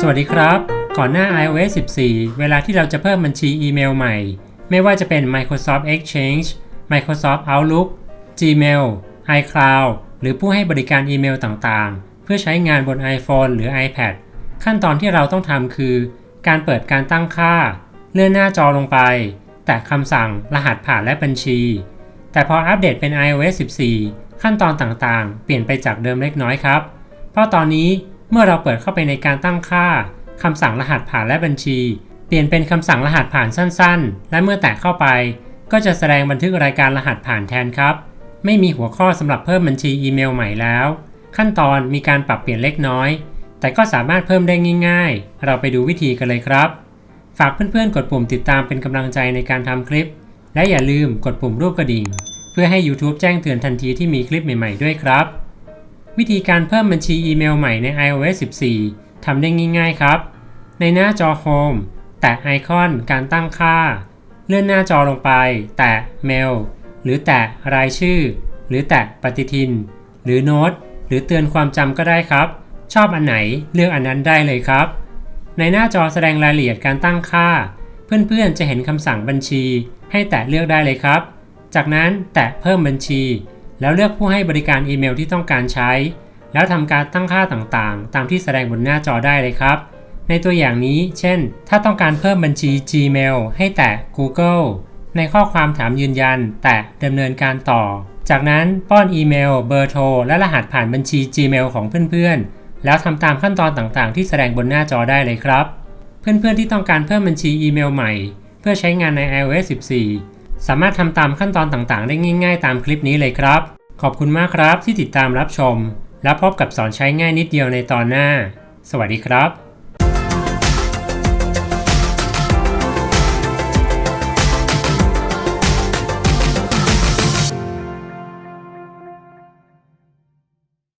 สวัสดีครับ ก่อนหน้า iOS 14 เวลาที่เราจะเพิ่มบัญชีอีเมลใหม่ ไม่ว่าจะเป็น Microsoft Exchange Microsoft Outlook Gmail iCloud หรือผู้ให้บริการอีเมลต่างๆ เพื่อใช้งานบน iPhone หรือ iPad ขั้นตอนที่เราต้องทำคือ การเปิดการตั้งค่า เลื่อนหน้าจอลงไป แตะคำสั่งรหัสผ่านและบัญชี แต่พออัปเดตเป็น iOS 14 ขั้นตอนต่างๆ เปลี่ยนไปจากเดิมเล็กน้อยครับ เพราะตอนนี้ เมื่อเราเปิดเข้าไปในการตั้งค่าคำสั่งรหัสผ่านและบัญชี เปลี่ยนเป็นคำสั่งรหัสผ่านสั้นๆ และเมื่อแตะเข้าไป ก็จะแสดงบันทึกรายการรหัสผ่านแทนครับ ไม่มีหัวข้อสำหรับเพิ่มบัญชีอีเมลใหม่แล้ว ขั้นตอนมีการปรับเปลี่ยนเล็กน้อย แต่ก็สามารถเพิ่มได้ง่าย ๆ เราไปดูวิธีกันเลยครับ ฝากเพื่อนๆ กดปุ่มติดตามเป็นกำลังใจในการทำคลิป และอย่าลืมกดปุ่มรูปกระดิ่ง เพื่อให้ YouTube แจ้งเตือนทันทีที่มีคลิปใหม่ ๆ ด้วยครับ วิธีการเพิ่มบัญชีอีเมลใหม่ใน iOS 14 ทำได้ง่ายๆครับ ในหน้าจอ Home แตะไอคอนการตั้งค่า เลื่อนหน้าจอลงไป แตะ Mail หรือแตะรายชื่อ หรือแตะปฏิทิน หรือโน้ตหรือเตือนความจำก็ได้ครับ ชอบอันไหนเลือกอันนั้นได้เลยครับ ในหน้าจอแสดงรายละเอียดการตั้งค่า เพื่อนๆจะเห็นคำสั่งบัญชี ให้แตะเลือกได้เลยครับ จากนั้นแตะเพิ่มบัญชี แล้วเลือกผู้ให้บริการอีเมลที่ต้องการใช้ แล้วทำการตั้งค่าต่างๆ ตามที่แสดงบนหน้าจอได้เลยครับ ในตัวอย่างนี้ เช่น ถ้าต้องการเพิ่มบัญชี Gmail ให้แตะ Google ในข้อความถามยืนยัน แตะดำเนินการต่อ จากนั้นป้อนอีเมล เบอร์โทร และรหัสผ่านบัญชี Gmail ของเพื่อนๆ แล้วทำตามขั้นตอนต่างๆ ที่แสดงบนหน้าจอได้เลยครับ เพื่อนๆที่ต้องการเพิ่มบัญชีอีเมลใหม่ เพื่อใช้งานใน iOS 14 สามารถทำตามขั้นตอนต่างๆ ได้ง่ายๆ ตามคลิปนี้เลยครับ ขอบคุณมากครับที่ติดตามรับชม แล้วพบกับสอนใช้ง่ายนิดเดียวในตอนหน้า สวัสดีครับ